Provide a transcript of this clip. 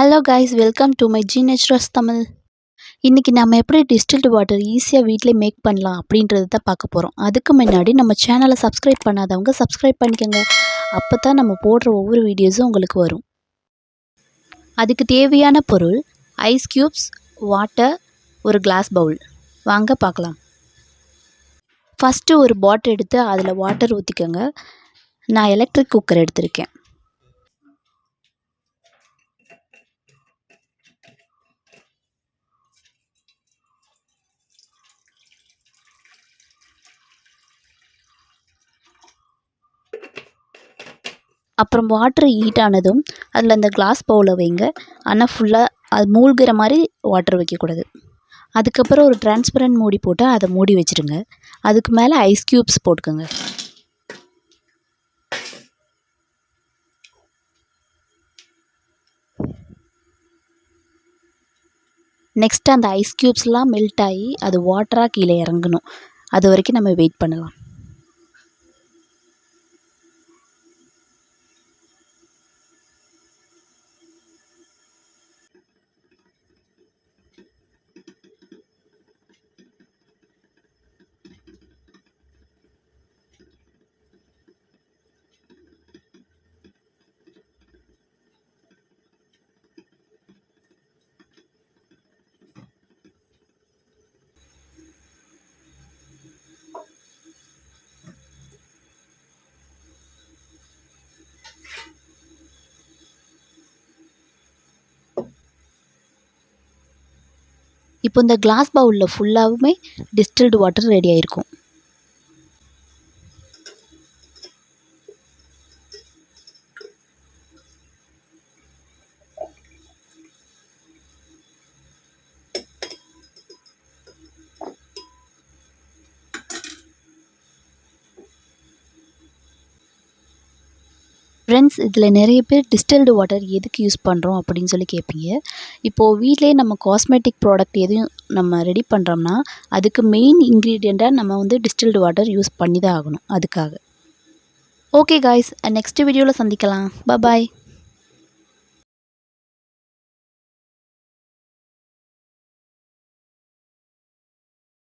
Hello guys welcome to my G Rose Tamil இன்றைக்கி நம்ம எப்படி டிஸ்டில்டு வாட்டர் ஈஸியாக வீட்டிலே மேக் பண்ணலாம் அப்படின்றது தான் பார்க்க போகிறோம் அதுக்கு முன்னாடி நம்ம சேனலை சப்ஸ்கிரைப் பண்ணாதவங்க சப்ஸ்கிரைப் பண்ணிக்கோங்க. அப்போ தான் நம்ம போடுற ஒவ்வொரு வீடியோஸும் உங்களுக்கு வரும். அதுக்கு தேவையான பொருள் ஐஸ் க்யூப்ஸ் வாட்டர் ஒரு கிளாஸ் பவுல் வாங்க பார்க்கலாம். ஃபஸ்ட்டு ஒரு பாட்டில் எடுத்து அதில் வாட்டர் ஊற்றிக்கோங்க நான் எலக்ட்ரிக் குக்கர் எடுத்திருக்கேன். அப்புறம் வாட்ரு ஹீட் ஆனதும் அதில் அந்த கிளாஸ் பவுலை வைங்க. ஆனால் ஃபுல்லாக அது மூழ்கிற மாதிரி வாட்டர் வைக்கக்கூடாது. அதுக்கப்புறம் ஒரு டிரான்ஸ்பரண்ட் மூடி போட்டு அதை மூடி வச்சுருங்க. அதுக்கு மேலே ஐஸ் க்யூப்ஸ் போட்டுக்கோங்க. நெக்ஸ்ட்டு அந்த ஐஸ் க்யூப்ஸ்லாம் மெல்ட் ஆகி அது வாட்டராக கீழே இறங்கணும். அது வரைக்கும் நம்ம வெயிட் பண்ணலாம். இப்போ இந்த கிளாஸ் பவுலில் ஃபுல்லாவுமே டிஸ்டில்டு வாட்டர் ரெடி ஆகிருக்கும் ஃப்ரெண்ட்ஸ் இதில் நிறைய பேர் டிஸ்டில்டு வாட்டர் எதுக்கு யூஸ் பண்ணுறோம் அப்படின்னு சொல்லி கேட்பீங்க இப்போது வீட்டிலே நம்ம காஸ்மெட்டிக் ப்ராடக்ட் எதையும் நம்ம ரெடி பண்ணுறோம்னா அதுக்கு மெயின் இன்க்ரீடியண்ட்டாக நம்ம வந்து டிஸ்டில்டு வாட்டர் யூஸ் பண்ணி தான் ஆகணும் அதுக்காக. ஓகே காய்ஸ் நெக்ஸ்ட் வீடியோவில் சந்திக்கலாம். பாய்